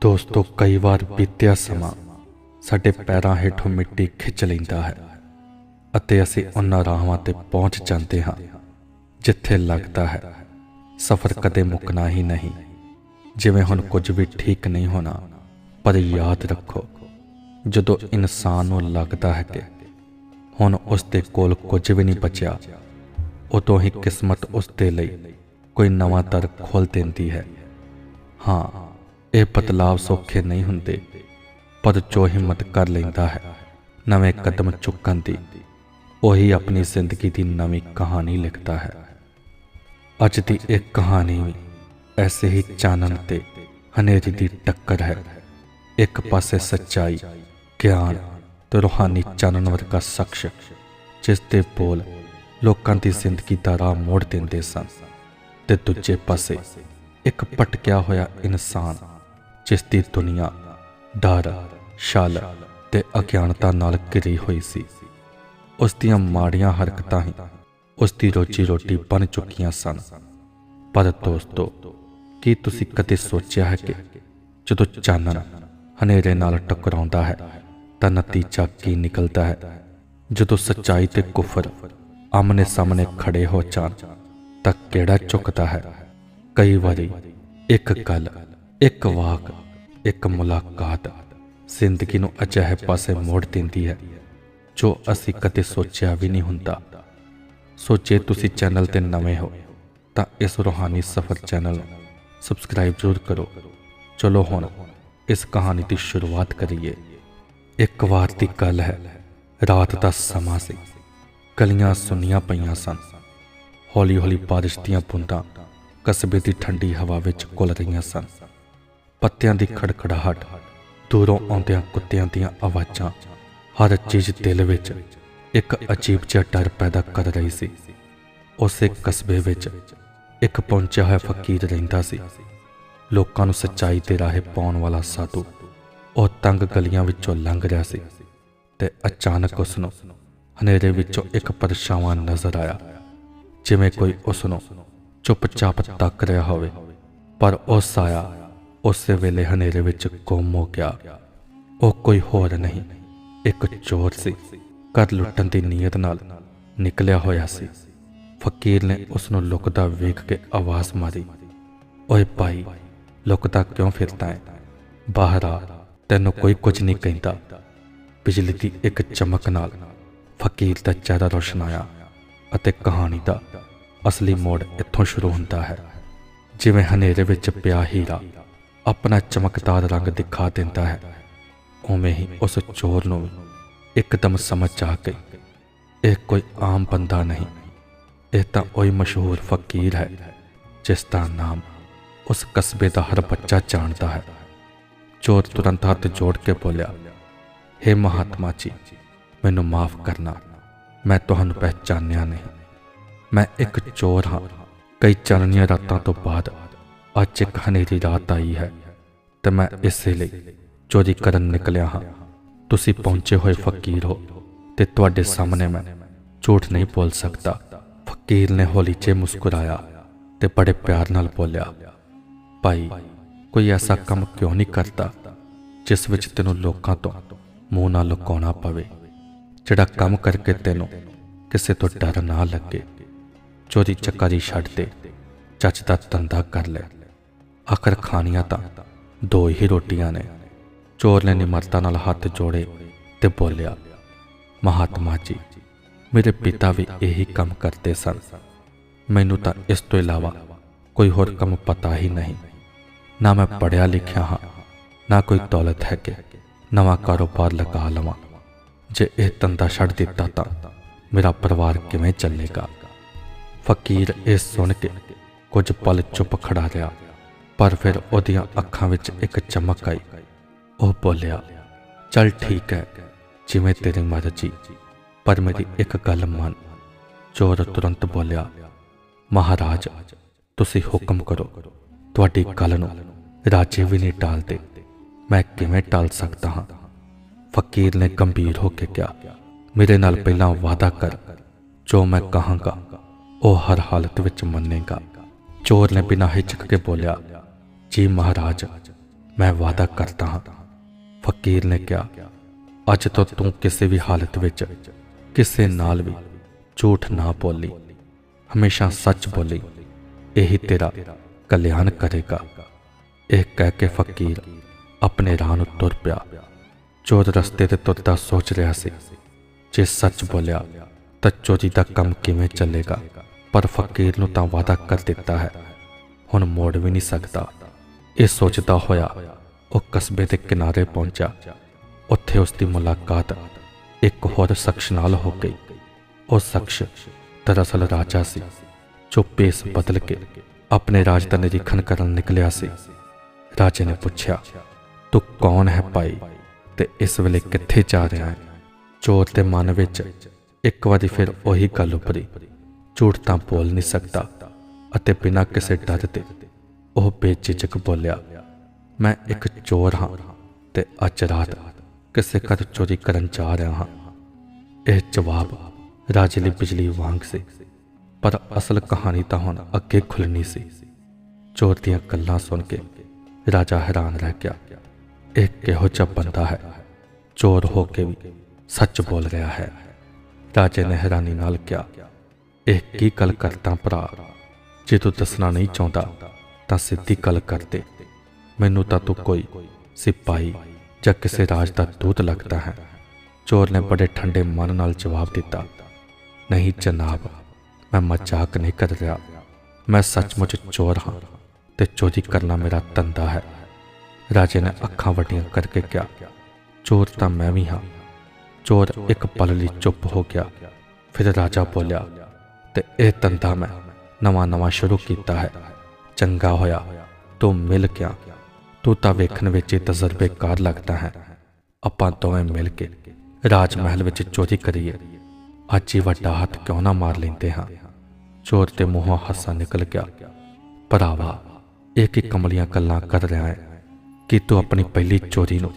ਦੋਸਤੋ, ਕਈ ਵਾਰ ਬੀਤਿਆ ਸਮਾਂ ਸਾਡੇ ਪੈਰਾਂ ਹੇਠੋਂ ਮਿੱਟੀ ਖਿੱਚ ਲੈਂਦਾ ਹੈ ਅਤੇ ਅਸੀਂ ਉਹਨਾਂ ਰਾਹਾਂ ਤੇ ਪਹੁੰਚ ਜਾਂਦੇ ਹਾਂ ਜਿੱਥੇ ਲੱਗਦਾ ਹੈ ਸਫ਼ਰ ਕਦੇ ਮੁੱਕਣਾ ਹੀ ਨਹੀਂ। ਜਿਵੇਂ ਹੁਣ ਕੁਝ ਵੀ ਠੀਕ ਨਹੀਂ ਹੋਣਾ, ਪਰ ਯਾਦ ਰੱਖੋ, ਜਦੋਂ ਇਨਸਾਨ ਨੂੰ ਲੱਗਦਾ ਹੈ ਕਿ ਹੁਣ ਉਸ ਦੇ ਕੋਲ ਕੁਝ ਵੀ ਨਹੀਂ ਬਚਿਆ, ਉਦੋਂ ਹੀ ਕਿਸਮਤ ਉਸ ਦੇ ਲਈ ਕੋਈ ਨਵਾਂ ਦਰ ਖੋਲ ਦਿੰਦੀ ਹੈ। ਹਾਂ ਇਹ ਬਦਲਾਵ ਸੌਖੇ ਨਹੀਂ ਹੁੰਦੇ। ਪਰ ਜੋ ਹਿੰਮਤ ਕਰ ਲੈਂਦਾ ਹੈ। ਨਵੇਂ ਕਦਮ ਚੁੱਕਣ ਦੀ। ਉਹੀ ਆਪਣੀ ਜ਼ਿੰਦਗੀ ਦੀ ਨਵੀਂ ਕਹਾਣੀ ਲਿਖਦਾ ਹੈ। ਅੱਜ ਦੀ ਇਹ ਕਹਾਣੀ ਵੀ ਐਸੇ ਹੀ ਚਾਨਣ ਤੇ ਹਨੇਰੀ ਦੀ ਟੱਕਰ ਹੈ। ਇੱਕ ਪਾਸੇ ਸੱਚਾਈ, ਗਿਆਨ ਤੇ ਰੂਹਾਨੀ ਚਾਨਣ ਵਰਗਾ ਸ਼ਖਸ, ਜਿਸ ਦੇ ਬੋਲ ਲੋਕਾਂ ਦੀ ਜ਼ਿੰਦਗੀ ਦਾ ਰਾਹ ਮੋੜ ਦਿੰਦੇ ਸਨ ਤੇ ਦੂਜੇ ਪਾਸੇ ਇੱਕ ਭਟਕਿਆ ਹੋਇਆ ਇਨਸਾਨ ਜਿਸ ਦੀ ਦੁਨੀਆ ਡਰ, ਛਲ ਤੇ ਅਗਿਆਨਤਾ ਨਾਲ ਘਿਰੀ ਹੋਈ ਸੀ, ਉਸ ਦੀਆਂ ਮਾੜੀਆਂ ਹਰਕਤਾਂ ਹੀ ਉਸ ਦੀ ਰੋਜੀ ਰੋਟੀ ਬਣ ਚੁੱਕੀਆਂ ਸਨ। ਪਰ ਦੋਸਤੋ, ਕੀ ਤੁਸੀਂ ਕਦੇ ਸੋਚਿਆ ਹੈ ਕਿ ਜਦੋਂ ਚਾਨਣ ਹਨੇਰੇ ਨਾਲ ਟਕਰਾਉਂਦਾ ਹੈ, ਤਾਂ ਨਤੀਜਾ ਕੀ ਨਿਕਲਦਾ ਹੈ? ਜਦੋਂ ਸੱਚਾਈ ਤੇ ਕੁਫਰ ਆਮਨੇ ਸਾਹਮਣੇ ਖੜੇ ਹੋ ਜਾਣ, ਤਾਂ ਕਿਹੜਾ ਝੁਕਦਾ ਹੈ? ਕਈ ਵਾਰੀ ਇੱਕ ਗੱਲ ਇੱਕ ਵਾਕ, ਇੱਕ ਮੁਲਾਕਾਤ ਜ਼ਿੰਦਗੀ ਨੂੰ ਅਜਿਹੇ ਪਾਸੇ ਮੋੜ ਦਿੰਦੀ ਹੈ, ਜੋ ਅਸੀਂ ਕਦੇ ਸੋਚਿਆ ਵੀ ਨਹੀਂ ਹੁੰਦਾ। ਸੋ ਜੇ ਤੁਸੀਂ ਚੈਨਲ ਤੇ ਨਵੇਂ ਹੋ, ਤਾਂ ਇਸ ਰੂਹਾਨੀ ਸਫ਼ਰ ਚੈਨਲ ਨੂੰ ਸਬਸਕ੍ਰਾਈਬ ਜ਼ਰੂਰ ਕਰੋ। ਚਲੋ ਹੁਣ ਇਸ ਕਹਾਣੀ ਦੀ ਸ਼ੁਰੂਆਤ ਕਰੀਏ। ਇੱਕ ਵਾਰ ਦੀ ਗੱਲ ਹੈ, ਰਾਤ ਦਾ ਸਮਾਂ ਸੀ। ਕਲੀਆਂ ਸੁੰਨੀਆਂ ਪਈਆਂ ਸਨ। ਹੌਲੀ ਹੌਲੀ ਬਾਰਿਸ਼ ਦੀਆਂ ਬੂੰਦਾਂ ਕਸਬੇ ਦੀ ਠੰਡੀ ਹਵਾ ਵਿੱਚ ਘੁਲ ਰਹੀਆਂ ਸਨ। ਪੱਤਿਆਂ ਦੀ ਖੜਖੜਾਹਟ, ਦੂਰੋਂ ਆਉਂਦਿਆਂ ਕੁੱਤਿਆਂ ਦੀਆਂ ਆਵਾਜ਼ਾਂ, ਹਰ ਚੀਜ਼ ਦਿਲ ਵਿੱਚ ਇੱਕ ਅਜੀਬ ਜਿਹਾ ਡਰ ਪੈਦਾ ਕਰ ਰਹੀ ਸੀ। ਉਸੇ ਕਸਬੇ ਵਿੱਚ ਇੱਕ ਪਹੁੰਚਿਆ ਹੋਇਆ ਫਕੀਰ ਰਹਿੰਦਾ ਸੀ। ਲੋਕਾਂ ਨੂੰ ਸੱਚਾਈ ਦੇ ਰਾਹੇ ਪਾਉਣ ਵਾਲਾ ਸਾਧੂ, ਉਹ ਤੰਗ ਗਲੀਆਂ ਵਿੱਚੋਂ ਲੰਘ ਰਿਹਾ ਸੀ ਤੇ ਅਚਾਨਕ ਉਸ ਨੂੰ ਹਨੇਰੇ ਵਿੱਚੋਂ ਇੱਕ ਪਰਛਾਵਾਂ ਨਜ਼ਰ ਆਇਆ, ਜਿਵੇਂ ਕੋਈ ਉਸ ਨੂੰ ਚੁੱਪਚਾਪ ਤੱਕ ਰਿਹਾ ਹੋਵੇ। ਪਰ ਉਹ ਸਾਇਆ ਉਸੇ ਵੇਲੇ ਹਨੇਰੇ ਵਿੱਚ ਗੁੰਮ ਹੋ ਗਿਆ। ਉਹ ਕੋਈ ਹੋਰ ਨਹੀਂ, ਇੱਕ ਚੋਰ ਸੀ। ਘਰ ਲੁੱਟਣ ਦੀ ਨੀਅਤ ਨਾਲ ਨਿਕਲਿਆ ਹੋਇਆ ਸੀ। ਫਕੀਰ ਨੇ ਉਸ ਨੂੰ ਲੁਕਦਾ ਵੇਖ ਕੇ ਆਵਾਜ਼ ਮਾਰੀ, ਓਏ ਭਾਈ, ਲੁਕਦਾ ਕਿਉਂ ਫਿਰਦਾ ਹੈ ਬਾਹਰ ਆ, ਤੈਨੂੰ ਕੋਈ ਕੁਝ ਨਹੀਂ ਕਹਿੰਦਾ। ਬਿਜਲੀ ਦੀ ਇੱਕ ਚਮਕ ਨਾਲ ਫਕੀਰ ਦਾ ਚਿਹਰਾ ਰੋਸ਼ਨ ਆਇਆ ਅਤੇ ਕਹਾਣੀ ਦਾ ਅਸਲੀ ਮੋੜ ਇੱਥੋਂ ਸ਼ੁਰੂ ਹੁੰਦਾ ਹੈ। ਜਿਵੇਂ ਹਨੇਰੇ ਵਿੱਚ ਪਿਆ ਹੀਰਾ ਆਪਣਾ ਚਮਕਦਾਰ ਰੰਗ ਦਿਖਾ ਦਿੰਦਾ ਹੈ। ਉਵੇਂ ਹੀ ਉਸ ਚੋਰ ਨੂੰ ਇੱਕਦਮ ਸਮਝ ਆ ਗਈ। ਇਹ ਕੋਈ ਆਮ ਬੰਦਾ ਨਹੀਂ। ਇਹ ਤਾਂ ਉਹੀ ਮਸ਼ਹੂਰ ਫਕੀਰ ਹੈ, ਜਿਸ ਦਾ ਨਾਮ ਉਸ ਕਸਬੇ ਦਾ ਹਰ ਬੱਚਾ ਜਾਣਦਾ ਹੈ। ਚੋਰ ਤੁਰੰਤ ਹੱਥ ਜੋੜ ਕੇ ਬੋਲਿਆ हे ਮਹਾਤਮਾ ਜੀ, ਮੈਨੂੰ ਮਾਫ ਕਰਨਾ। ਮੈਂ ਤੁਹਾਨੂੰ ਪਹਿਚਾਨਿਆ ਨਹੀਂ। ਮੈਂ ਇੱਕ ਚੋਰ ਹਾਂ। ਕਈ ਚਾਨਣੀਆਂ ਰਾਤਾਂ ਤੋਂ ਬਾਅਦ ਅੱਜ ਇੱਕ ਹਨੇਰੀ ਰਾਤ ਆਈ ਹੈ ਤੇ ਮੈਂ ਇਸੇ ਲਈ ਚੋਰੀ ਕਰਨ ਨਿਕਲਿਆ ਹਾਂ। ਤੁਸੀਂ ਪਹੁੰਚੇ ਹੋਏ ਫਕੀਰ ਹੋ ਤੇ ਤੁਹਾਡੇ ਸਾਹਮਣੇ ਮੈਂ ਝੂਠ ਨਹੀਂ ਬੋਲ ਸਕਦਾ। ਫਕੀਰ ਨੇ ਹੌਲੀ ਜਿਹੇ ਮੁਸਕਰਾਇਆ ਤੇ ਬੜੇ ਪਿਆਰ ਨਾਲ ਬੋਲਿਆ, ਭਾਈ, ਕੋਈ ਐਸਾ ਕੰਮ ਕਿਉਂ ਨਹੀਂ ਕਰਦਾ ਜਿਸ ਵਿੱਚ ਤੈਨੂੰ ਲੋਕਾਂ ਤੋਂ ਮੂੰਹ ਨਾ ਲੁਕਾਉਣਾ ਪਵੇ? ਜਿਹੜਾ ਕੰਮ ਕਰਕੇ ਤੈਨੂੰ ਕਿਸੇ ਤੋਂ ਡਰ ਨਾ ਲੱਗੇ ਚੋਰੀ ਚੱਕਾ ਦੀ ਛੱਡ ਦੇ, ਚੱਜ ਦਾ ਧੰਦਾ ਕਰ ਲੈ। ਆਖਰ ਖਾਣੀਆਂ ਤਾਂ ਦੋ ਹੀ ਰੋਟੀਆਂ ਨੇ। ਚੋਰ ਨੇ ਨਿਮਰਤਾ ਨਾਲ ਹੱਥ ਜੋੜੇ ਤੇ ਬੋਲਿਆ, ਮਹਾਤਮਾ ਜੀ, ਮੇਰੇ ਪਿਤਾ ਵੀ ਇਹੀ ਕੰਮ ਕਰਦੇ ਸਨ। ਮੈਨੂੰ ਤਾਂ ਇਸ ਤੋਂ ਇਲਾਵਾ ਕੋਈ ਹੋਰ ਕੰਮ ਪਤਾ ਹੀ ਨਹੀਂ। ਨਾ ਮੈਂ ਪੜਿਆ ਲਿਖਿਆ ਹਾਂ, ਨਾ ਕੋਈ ਦੌਲਤ ਹੈ ਕਿ ਨਵਾਂ ਕਾਰੋਬਾਰ ਲਗਾ ਲਵਾਂ। ਜੇ ਇਹ ਧੰਦਾ ਛੱਡ ਦਿੱਤਾ ਤਾਂ ਮੇਰਾ ਪਰਿਵਾਰ ਕਿਵੇਂ ਚੱਲੇਗਾ? ਫਕੀਰ ਇਹ ਸੁਣ ਕੇ ਕੁਝ ਪਲ ਚੁੱਪ ਖੜਾ ਰਿਹਾ। ਪਰ ਫਿਰ ਉਹਦੀਆਂ ਅੱਖਾਂ ਵਿੱਚ ਇੱਕ ਚਮਕ ਆਈ। ਉਹ ਬੋਲਿਆ, ਚੱਲ ਠੀਕ ਹੈ, ਜਿਵੇਂ ਤੇਰੀ ਮਰਜ਼ੀ, ਪਰ ਮੇਰੀ ਇੱਕ ਗੱਲ ਮੰਨ। ਚੋਰ ਤੁਰੰਤ ਬੋਲਿਆ, ਮਹਾਰਾਜ, ਤੁਸੀਂ ਹੁਕਮ ਕਰੋ, ਤੁਹਾਡੀ ਗੱਲ ਨੂੰ ਰਾਜੇ ਵੀ ਨਹੀਂ ਟਾਲਦੇ, ਮੈਂ ਕਿਵੇਂ ਟਾਲ ਸਕਦਾ ਹਾਂ? ਫਕੀਰ ਨੇ ਗੰਭੀਰ ਹੋ ਕੇ ਕਿਹਾ, ਮੇਰੇ ਨਾਲ ਪਹਿਲਾਂ ਵਾਅਦਾ ਕਰ, ਜੋ ਮੈਂ ਕਹਾਂਗਾ, ਉਹ ਹਰ ਹਾਲਤ ਵਿੱਚ ਮੰਨੇਗਾ। ਚੋਰ ਨੇ ਬਿਨਾਂ ਹਿਚਕ ਕੇ ਬੋਲਿਆ ਜੀ ਮਹਾਰਾਜ, ਮੈਂ ਵਾਅਦਾ ਕਰਦਾ ਹਾਂ। ਫਕੀਰ ਨੇ ਕਿਹਾ, ਅੱਜ ਤੋਂ ਤੂੰ ਕਿਸੇ ਵੀ ਹਾਲਤ ਵਿੱਚ ਕਿਸੇ ਨਾਲ ਵੀ ਝੂਠ ਨਾ ਬੋਲੀ। ਹਮੇਸ਼ਾ ਸੱਚ ਬੋਲੀ। ਇਹੀ ਤੇਰਾ ਕਲਿਆਣ ਕਰੇਗਾ। ਇਹ ਕਹਿ ਕੇ ਫਕੀਰ ਆਪਣੇ ਰਾਹ ਨੂੰ ਤੁਰ ਪਿਆ। ਚੋਰ ਰਸਤੇ ਤੇ ਤੁਰਦਾ ਸੋਚ ਰਿਹਾ ਸੀ, ਜੇ ਸੱਚ ਬੋਲਿਆ ਤਾਂ ਚੋਰੀ ਦਾ ਕੰਮ ਕਿਵੇਂ ਚੱਲੇਗਾ? ਪਰ ਫਕੀਰ ਨੂੰ ਤਾਂ ਵਾਅਦਾ ਕਰ ਦਿੱਤਾ ਹੈ। ਹੁਣ ਮੋੜ ਵੀ ਨਹੀਂ ਸਕਦਾ। ਇਹ ਸੋਚਦਾ ਹੋਇਆ ਉਹ ਕਸਬੇ ਦੇ ਕਿਨਾਰੇ ਪਹੁੰਚਾ ਉੱਥੇ ਉਸ ਦੀ ਮੁਲਾਕਾਤ ਇੱਕ ਹੋਰ ਸ਼ਖਸ ਨਾਲ ਹੋ ਗਈ। ਉਹ ਸ਼ਖਸ ਦਰਅਸਲ ਰਾਜਾ ਸੀ, ਜੋ ਪੇਸ ਬਦਲ ਕੇ ਆਪਣੇ ਰਾਜ ਦਾ ਨਿਰੀਖਣ ਕਰਨ ਨਿਕਲਿਆ ਸੀ। ਰਾਜੇ ਨੇ ਪੁੱਛਿਆ, ਤੂੰ ਕੌਣ ਹੈ ਭਾਈ ਤੇ ਇਸ ਵੇਲੇ ਕਿੱਥੇ ਜਾ ਰਿਹਾ ਹੈ? ਚੋਰ ਦੇ ਮਨ ਵਿੱਚ ਇੱਕ ਵਾਰੀ ਫਿਰ ਉਹੀ ਗੱਲ ਉਪਰੀ ਝੂਠ ਤਾਂ ਬੋਲ ਨਹੀਂ ਸਕਦਾ ਅਤੇ ਬਿਨਾਂ ਕਿਸੇ ਡਰ ਦੇ ਉਹ ਬੇਝਿਜਕ ਬੋਲਿਆ, ਮੈਂ ਇੱਕ ਚੋਰ ਹਾਂ ਤੇ ਅੱਜ ਰਾਤ ਕਿਸੇ ਘਰ ਚੋਰੀ ਕਰਨ ਜਾ ਰਿਹਾ ਹਾਂ। ਇਹ ਜਵਾਬ ਰਾਜੇ ਲਈ ਬਿਜਲੀ ਵਾਂਗ ਸੀ, ਪਰ ਅਸਲ ਕਹਾਣੀ ਤਾਂ ਹੁਣ ਅੱਗੇ ਖੁੱਲਣੀ ਸੀ। ਚੋਰ ਦੀਆਂ ਗੱਲਾਂ ਸੁਣ ਕੇ ਰਾਜਾ ਹੈਰਾਨ ਰਹਿ ਗਿਆ, ਇਹ ਕਿਹੋ ਜਿਹਾ ਬੰਦਾ ਹੈ? ਚੋਰ ਹੋ ਕੇ ਵੀ ਸੱਚ ਬੋਲ ਰਿਹਾ ਹੈ। ਰਾਜੇ ਨੇ ਹੈਰਾਨੀ ਨਾਲ ਕਿਹਾ, ਇਹ ਕੀ ਗੱਲ ਕਰਦਾ ਭਰਾ? ਜੇ ਤੂੰ ਦੱਸਣਾ ਨਹੀਂ ਚਾਹੁੰਦਾ ਤਾਂ ਸਿੱਧੀ ਗੱਲ ਕਰਦੇ। ਮੈਨੂੰ ਤਾਂ ਤੂੰ ਕੋਈ ਸਿਪਾਹੀ ਜਾਂ ਕਿਸੇ ਰਾਜ ਦਾ ਦੂਤ ਲੱਗਦਾ ਹੈ। ਚੋਰ ਨੇ ਬੜੇ ਠੰਡੇ ਮਨ ਨਾਲ ਜਵਾਬ ਦਿੱਤਾ। ਨਹੀਂ ਜਨਾਬ, ਮੈਂ ਮਜ਼ਾਕ ਨਹੀਂ ਕਰ ਰਿਹਾ। ਮੈਂ ਸੱਚਮੁੱਚ ਚੋਰ ਹਾਂ ਤੇ ਚੋਰੀ ਕਰਨਾ ਮੇਰਾ ਧੰਦਾ ਹੈ। ਰਾਜੇ ਨੇ ਅੱਖਾਂ ਵੱਡੀਆਂ ਕਰਕੇ ਕਿਹਾ, ਚੋਰ ਤਾਂ ਮੈਂ ਵੀ ਹਾਂ। ਚੋਰ ਇੱਕ ਪਲ ਲਈ ਚੁੱਪ ਹੋ ਗਿਆ। ਫਿਰ ਰਾਜਾ ਬੋਲਿਆ, ਤੇ ਇਹ ਧੰਦਾ ਮੈਂ ਨਵਾਂ ਨਵਾਂ ਸ਼ੁਰੂ ਕੀਤਾ ਹੈ। ਚੰਗਾ ਹੋਇਆ, ਤੂੰ ਮਿਲ ਗਿਆ। ਤੂੰ ਤਾਂ ਵੇਖਣ ਵਿੱਚ ਹੀ ਤਜਰਬੇਕਾਰ ਲੱਗਦਾ ਹੈ। ਆਪਾਂ ਦੋਵੇਂ ਮਿਲ ਕੇ ਰਾਜ ਮਹਿਲ ਵਿੱਚ ਚੋਰੀ ਕਰੀਏ। ਅੱਜ ਹੀ ਵੱਡਾ ਹੱਥ ਕਿਉਂ ਨਾ ਮਾਰ ਲੈਂਦੇ ਹਾਂ? ਚੋਰ ਤੇ ਮੂੰਹੋਂ ਹਾਸਾ ਨਿਕਲ ਗਿਆ। ਭਰਾਵਾ, ਇਹ ਕੀ ਕਮਲੀਆਂ ਗੱਲਾਂ ਕਰ ਰਿਹਾ ਹੈ? ਕਿ ਤੂੰ ਆਪਣੀ ਪਹਿਲੀ ਚੋਰੀ ਨੂੰ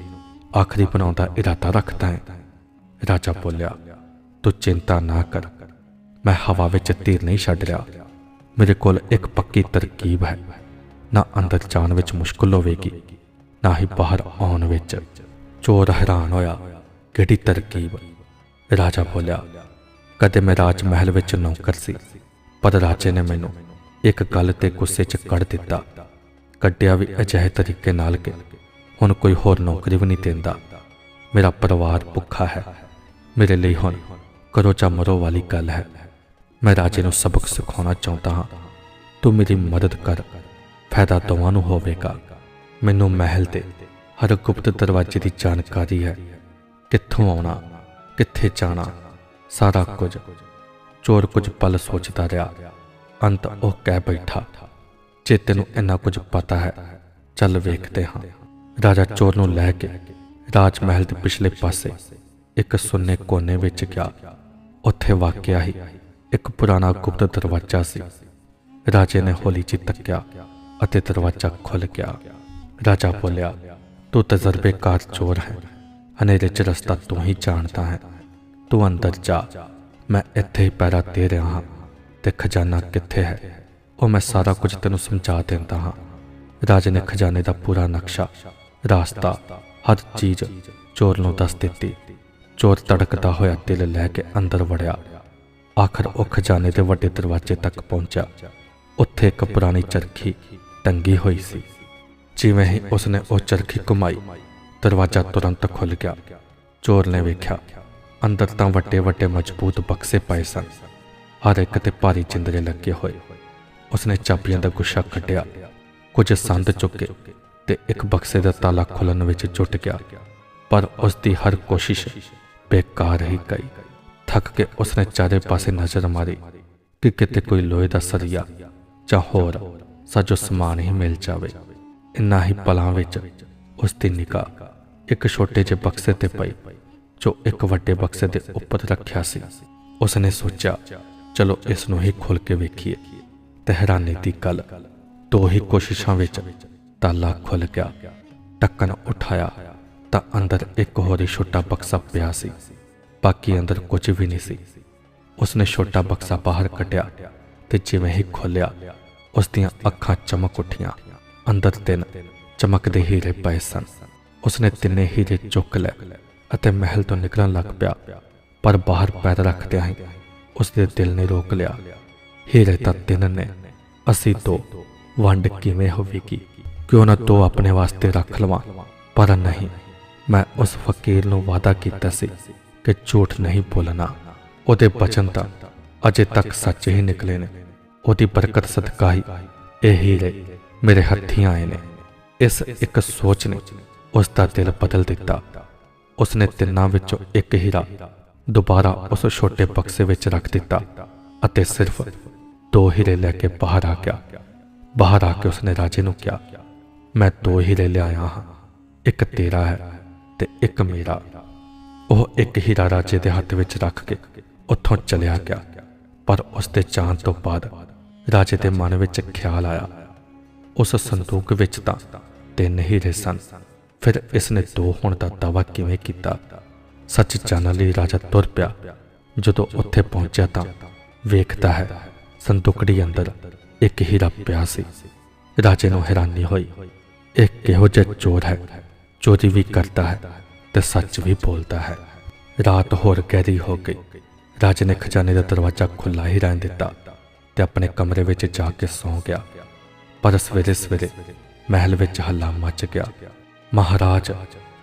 ਆਖਰੀ ਬਣਾਉਣ ਦਾ ਇਰਾਦਾ ਰੱਖਦਾ ਹੈ? ਰਾਜਾ ਬੋਲਿਆ, ਤੂੰ ਚਿੰਤਾ ਨਾ ਕਰ। ਮੈਂ ਹਵਾ ਵਿੱਚ ਤੀਰ ਨਹੀਂ ਛੱਡ ਰਿਹਾ। ਮੇਰੇ ਕੋਲ ਇੱਕ ਪੱਕੀ ਤਰਕੀਬ ਹੈ। ਨਾ ਅੰਦਰ ਜਾਣ ਵਿੱਚ ਮੁਸ਼ਕਲ ਹੋਵੇਗੀ, ਨਾ ਹੀ ਬਾਹਰ ਆਉਣ ਵਿੱਚ। ਚੋਰ ਹੈਰਾਨ ਹੋਇਆ, ਕਿਹੜੀ ਤਰਕੀਬ? ਰਾਜਾ ਬੋਲਿਆ, ਕਦੇ ਮੈਂ ਰਾਜ ਮਹਿਲ ਵਿੱਚ ਨੌਕਰ ਸੀ, ਪਰ ਰਾਜੇ ਨੇ ਮੈਨੂੰ ਇੱਕ ਗੱਲ ਤੇ ਗੁੱਸੇ 'ਚ ਕੱਢ ਦਿੱਤਾ। ਕੱਢਿਆ ਵੀ ਅਜਿਹੇ ਤਰੀਕੇ ਨਾਲ ਕਿ ਹੁਣ ਕੋਈ ਹੋਰ ਨੌਕਰੀ ਵੀ ਨਹੀਂ ਦਿੰਦਾ। ਮੇਰਾ ਪਰਿਵਾਰ ਭੁੱਖਾ ਹੈ। ਮੇਰੇ ਲਈ ਹੁਣ ਕਰੋ ਚਾ ਮਰੋ ਵਾਲੀ ਗੱਲ ਹੈ। ਮੈਂ ਰਾਜੇ ਨੂੰ ਸਬਕ ਸਿਖਾਉਣਾ ਚਾਹੁੰਦਾ ਹਾਂ। ਤੂੰ ਮੇਰੀ ਮਦਦ ਕਰ। ਫਾਇਦਾ ਦੋਵਾਂ ਨੂੰ ਹੋਵੇਗਾ। ਮੈਨੂੰ ਮਹਿਲ ਤੇ ਹਰ ਗੁਪਤ ਦਰਵਾਜ਼ੇ ਦੀ ਜਾਣਕਾਰੀ ਹੈ। ਕਿੱਥੋਂ ਆਉਣਾ, ਕਿੱਥੇ ਜਾਣਾ, ਸਾਰਾ ਕੁਝ। ਚੋਰ ਕੁਝ ਪਲ ਸੋਚਦਾ ਰਿਹਾ। ਅੰਤ ਉਹ ਕਹਿ ਬੈਠਾ, ਜੇ ਤੈਨੂੰ ਇੰਨਾ ਕੁਝ ਪਤਾ ਹੈ, ਚੱਲ ਵੇਖਦੇ ਹਾਂ। ਰਾਜਾ ਚੋਰ ਨੂੰ ਲੈ ਕੇ ਰਾਜ ਮਹਿਲ ਦੇ ਪਿਛਲੇ ਪਾਸੇ ਇੱਕ ਸੁੰਨੇ ਕੋਨੇ ਵਿੱਚ ਗਿਆ। ਉੱਥੇ ਵਾਕਿਆ ਹੀ ਇੱਕ ਪੁਰਾਣਾ ਗੁਪਤ ਦਰਵਾਜ਼ਾ ਸੀ। ਰਾਜੇ ਨੇ ਹੌਲੀ ਜਿਹੀ ਤੱਕਿਆ ਅਤੇ ਦਰਵਾਜ਼ਾ ਖੁੱਲ ਗਿਆ। ਰਾਜਾ ਬੋਲਿਆ, ਤੂੰ ਤਜਰਬੇਕਾਰ ਚੋਰ ਹੈ। ਹਨੇਰੇ 'ਚ ਰਸਤਾ ਤੂੰ ਹੀ ਜਾਣਦਾ ਹੈ। ਤੂੰ ਅੰਦਰ ਜਾ। ਮੈਂ ਇੱਥੇ ਹੀ ਪੈਰਾ ਦੇ ਰਿਹਾ ਹਾਂ। ਤੇ ਖਜ਼ਾਨਾ ਕਿੱਥੇ ਹੈ? ਉਹ ਮੈਂ ਸਾਰਾ ਕੁਝ ਤੈਨੂੰ ਸਮਝਾ ਦਿੰਦਾ ਹਾਂ। ਰਾਜੇ ਨੇ ਖਜ਼ਾਨੇ ਦਾ ਪੂਰਾ ਨਕਸ਼ਾ, ਰਾਸਤਾ, ਹਰ ਚੀਜ਼ ਚੋਰ ਨੂੰ ਦੱਸ ਦਿੱਤੀ। ਚੋਰ ਤੜਕਦਾ ਹੋਇਆ ਤਿਲ ਲੈ ਕੇ ਅੰਦਰ ਵੜਿਆ। ਆਖਰ ਉਹ ਖਜ਼ਾਨੇ ਦੇ ਵੱਡੇ ਦਰਵਾਜ਼ੇ ਤੱਕ ਪਹੁੰਚਿਆ। ਉੱਥੇ ਇੱਕ ਪੁਰਾਣੀ ਚਰਖੀ ਟੰਗੀ ਹੋਈ ਸੀ। ਜਿਵੇਂ ਹੀ ਉਸਨੇ ਉਹ ਚਰਖੀ ਘੁਮਾਈ, ਦਰਵਾਜ਼ਾ ਤੁਰੰਤ ਖੁੱਲ ਗਿਆ। ਚੋਰ ਨੇ ਵੇਖਿਆ, ਅੰਦਰ ਤਾਂ ਵੱਡੇ ਵੱਡੇ ਮਜ਼ਬੂਤ ਬਕਸੇ ਪਏ ਸਨ। ਹਰ ਇੱਕ ਤੇ ਭਾਰੀ ਜਿੰਦਰੇ ਲੱਗੇ ਹੋਏ। ਉਸਨੇ ਚਾਬੀਆਂ ਦਾ ਗੁੱਛਾ ਕੱਢਿਆ ਕੁਝ ਸੰਦ ਚੁੱਕੇ ਤੇ ਇੱਕ ਬਕਸੇ ਦਾ ਤਾਲਾ ਖੁੱਲਣ ਵਿੱਚ ਜੁਟ ਗਿਆ। ਪਰ ਉਸ ਦੀ ਹਰ ਕੋਸ਼ਿਸ਼ ਬੇਕਾਰ ਹੀ ਗਈ। ਥੱਕ ਕੇ ਉਸਨੇ ਚਾਰੇ ਪਾਸੇ ਨਜ਼ਰ ਮਾਰੀ ਕਿ ਕਿਤੇ ਕੋਈ ਲੋਹੇ ਦਾ ਸਰੀਆ ਜਾਂ ਹੋਰ ਸਾਜੋ ਸਮਾਨ ਹੀ ਮਿਲ ਜਾਵੇ। ਇੰਨਾ ਹੀ ਪਲਾਂ ਵਿੱਚ ਉਸ ਦੀ ਨਿਗਾਹ ਇੱਕ ਛੋਟੇ ਜਿਹੇ ਬਕਸੇ ਤੇ ਪਈ, ਜੋ ਇੱਕ ਵੱਡੇ ਬਕਸੇ ਦੇ ਉੱਪਰ ਰੱਖਿਆ ਸੀ। ਉਸਨੇ ਸੋਚਿਆ, ਚਲੋ ਇਸ ਨੂੰ ਹੀ ਖੋਲ ਕੇ ਵੇਖੀਏ। ਤੇ ਹੈਰਾਨੀ ਦੀ ਗੱਲ ਦੋ ਹੀ ਕੋਸ਼ਿਸ਼ਾਂ ਵਿੱਚ ਤਾਲਾ ਖੁੱਲ ਗਿਆ। ਟੱਕਣ ਉਠਾਇਆ ਤਾਂ ਅੰਦਰ ਇੱਕ ਹੋਰ ਹੀ ਛੋਟਾ ਬਕਸਾ ਪਿਆ ਸੀ। ਬਾਕੀ ਅੰਦਰ ਕੁਝ ਵੀ ਨਹੀਂ ਸੀ। ਉਸਨੇ ਛੋਟਾ ਬਕਸਾ ਬਾਹਰ ਕੱਢਿਆ ਤੇ ਜਿਵੇਂ ਹੀ ਖੋਲ੍ਹਿਆ ਉਸ ਦੀਆਂ ਅੱਖਾਂ ਚਮਕ ਉੱਠੀਆਂ। ਅੰਦਰ ਤਿੰਨ ਚਮਕਦੇ ਹੀਰੇ ਪਏ ਸਨ। ਉਸਨੇ ਤਿੰਨੇ ਹੀਰੇ ਚੁੱਕ ਲਏ ਅਤੇ ਮਹਿਲ ਤੋਂ ਨਿਕਲਣ ਲੱਗ ਪਿਆ, ਪਰ ਬਾਹਰ ਪੈਰ ਰੱਖਦਿਆਂ ਹੀ ਉਸਦੇ ਦਿਲ ਨੇ ਰੋਕ ਲਿਆ। ਹੀਰੇ ਤਾਂ ਤਿੰਨ ਨੇ, ਅਸੀਂ ਦੋ। ਵੰਡ ਕਿਵੇਂ ਹੋਵੇਗੀ? ਕਿਉਂ ਨਾ ਦੋ ਆਪਣੇ ਵਾਸਤੇ ਰੱਖ ਲਵਾਂ? ਪਰ ਨਹੀਂ, ਮੈਂ ਉਸ ਫਕੀਰ ਨੂੰ ਵਾਅਦਾ ਕੀਤਾ ਸੀ ਕਿ ਝੂਠ ਨਹੀਂ ਬੋਲਣਾ। ਉਹਦੇ ਬਚਨ ਤਾਂ ਅਜੇ ਤੱਕ ਸੱਚ ਹੀ ਨਿਕਲੇ ਨੇ। ਉਹਦੀ ਬਰਕਤ ਸਦਕਾ ਹੀ ਇਹ ਹੀਰੇ ਮੇਰੇ ਹੱਥੀਂ ਆਏ ਨੇ। ਇਸ ਇੱਕ ਸੋਚ ਨੇ ਉਸ ਦਾ ਦਿਲ ਬਦਲ ਦਿੱਤਾ। ਉਸਨੇ ਤਿੰਨਾਂ ਵਿੱਚੋਂ ਇੱਕ ਹੀਰਾ ਦੁਬਾਰਾ ਉਸ ਛੋਟੇ ਬਕਸੇ ਵਿੱਚ ਰੱਖ ਦਿੱਤਾ ਅਤੇ ਸਿਰਫ ਦੋ ਹੀਰੇ ਲੈ ਕੇ ਬਾਹਰ ਆ ਗਿਆ। ਬਾਹਰ ਆ ਕੇ ਉਸਨੇ ਰਾਜੇ ਨੂੰ ਕਿਹਾ, ਮੈਂ ਦੋ ਹੀਰੇ ਲਿਆਇਆ ਹਾਂ, ਇੱਕ ਤੇਰਾ ਹੈ ਤੇ ਇੱਕ ਮੇਰਾ। ਉਹ ਇੱਕ ਹੀਰਾ ਰਾਜੇ ਦੇ ਹੱਥ ਵਿੱਚ ਰੱਖ ਕੇ ਉੱਥੋਂ ਚਲਿਆ ਗਿਆ। ਪਰ ਉਸ ਦੇ ਜਾਣ ਤੋਂ ਬਾਅਦ ਰਾਜੇ ਦੇ ਮਨ ਵਿੱਚ ਖਿਆਲ ਆਇਆ। ਉਸ ਸੰਦੂਕ ਵਿੱਚ ਤਾਂ ਤਿੰਨ ਹੀਰੇ ਸਨ। ਫਿਰ ਇਸ ਨੇ ਦੋ ਹੋਣ ਦਾ ਦਾਅਵਾ ਕਿਵੇਂ ਕੀਤਾ? ਸੱਚ ਜਾਣਨ ਲਈ ਰਾਜਾ ਤੁਰ ਪਿਆ। ਜਦੋਂ ਉੱਥੇ ਪਹੁੰਚਿਆ ਤਾਂ ਵੇਖਦਾ ਹੈ, ਸੰਦੂਕੜੀ ਅੰਦਰ ਇੱਕ ਹੀਰਾ ਪਿਆ ਸੀ। ਰਾਜੇ ਨੂੰ ਹੈਰਾਨੀ ਹੋਈ। ਇਹ ਕਿਹੋ ਜਿਹਾ ਚੋਰ ਹੈ? ਚੋਰੀ ਵੀ ਕਰਦਾ ਹੈ। ਤੇ ਸੱਚ ਵੀ ਬੋਲਦਾ ਹੈ। ਰਾਤ ਹੋਰ ਗਹਿਰੀ ਹੋ ਗਈ। ਰਾਜੇ ਨੇ ਖਜ਼ਾਨੇ ਦਾ ਦਰਵਾਜ਼ਾ ਖੁੱਲਾ ਹੀ ਰਹਿਣ ਦਿੱਤਾ ਤੇ ਆਪਣੇ ਕਮਰੇ ਵਿੱਚ ਜਾ ਕੇ ਸੌਂ ਗਿਆ। ਪਰ ਸਵੇਰੇ ਸਵੇਰੇ ਮਹਿਲ ਵਿੱਚ ਹੱਲਾ ਮਚ ਗਿਆ। ਮਹਾਰਾਜ,